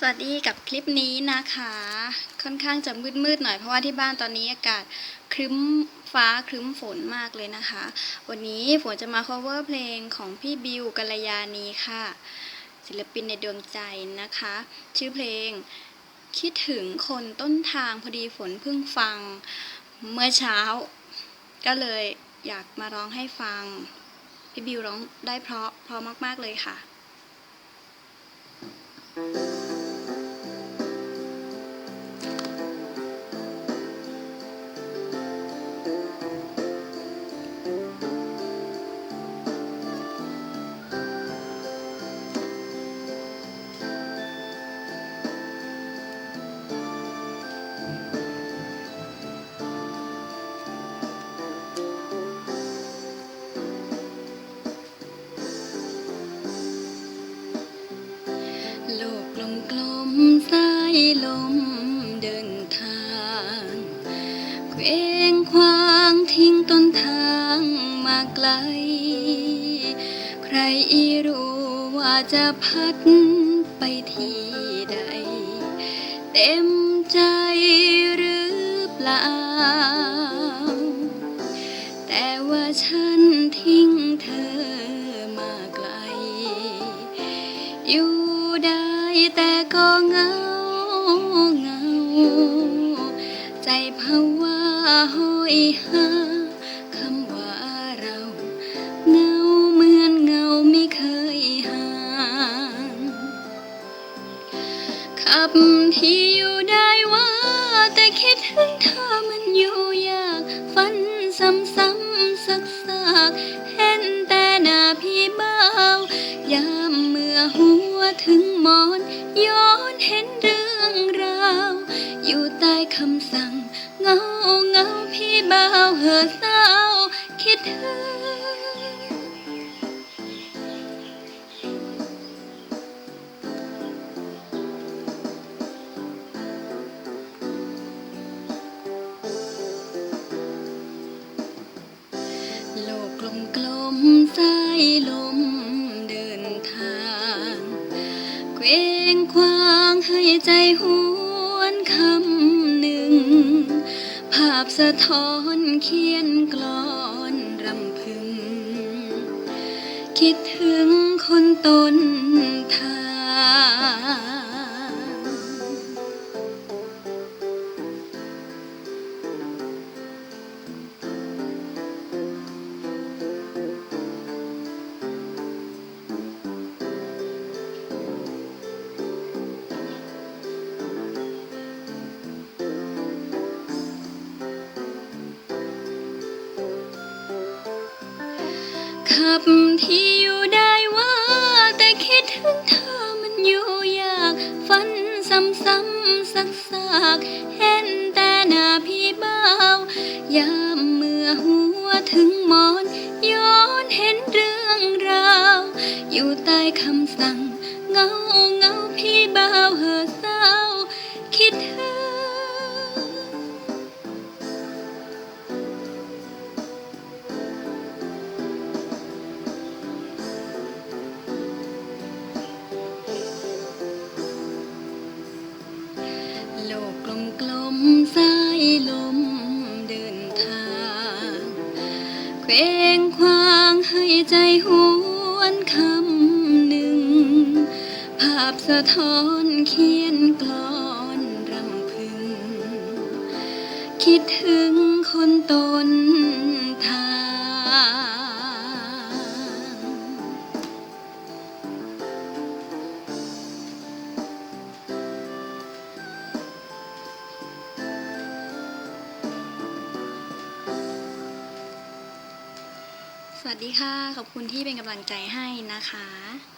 สวัสดีกับคลิปนี้นะคะ ค่อนข้างจะมืดๆหน่อยเพราะว่าที่บ้านตอนนี้อากาศครึ้มฟ้าครึ้มฝนมากเลยนะคะ วันนี้ฝนจะมา cover เพลงของพี่บิวกัลยาณีค่ะ ศิลปินในดวงใจนะคะ ชื่อเพลงคิดถึงคนต้นทางพอดีฝนเพิ่งฟังเมื่อเช้า ก็เลยอยากมาร้องให้ฟัง พี่บิวร้องได้เพราะเพราะมากๆเลยค่ะโล ลมเดินทางเคว้งคว้างทิ้งต้นทางมาไกล ใครอีรู้ว่าจะพัดไปที่ใด เต็มใจหรือเปล่า แต่ว่าฉันทิ้งเธอมาไกล อยู่ได้แต่ก็เงา ใจภาวะห้อยหาคำว่าเราเงาเหมือนเงาไม่เคยห่างขับที่อยู่ได้ว่า แต่คิดถึงเธอมันอยู่ยากฝันซ้ำๆซักๆเห็นแต่หน้าพี่เบายามเมื่อหัวถึงหมอนย้อนเห็นเรื่องราวอยู่ใต้คำสั่ง เงาเงาพี่เบาเห่อเศร้าคิดถึงโลกกลมกลมสายลมเดินทางเคว้งคว้างให้ใจหวนคำ พสะท้อนเขียนกลอนรำพึง คิดถึงคนต้นทาง ขับที่อยู่ได้ว่า แต่คิดถึงเธอมันอยู่ยากฝันซ้ำๆซักๆเห็นแต่หน้าพี่เบายามเมื่อหัวถึงหมอนย้อนเห็นเรื่องราว อยู่ใต้คำสั่งเงาเงาพี่ งคว้างให้ใจหวนคำหนึ่ง ภาพสะท้อนเขียนกลอนรำพึง คิดถึงคนตน สวัสดีค่ะ ขอบคุณที่เป็นกำลังใจให้นะคะ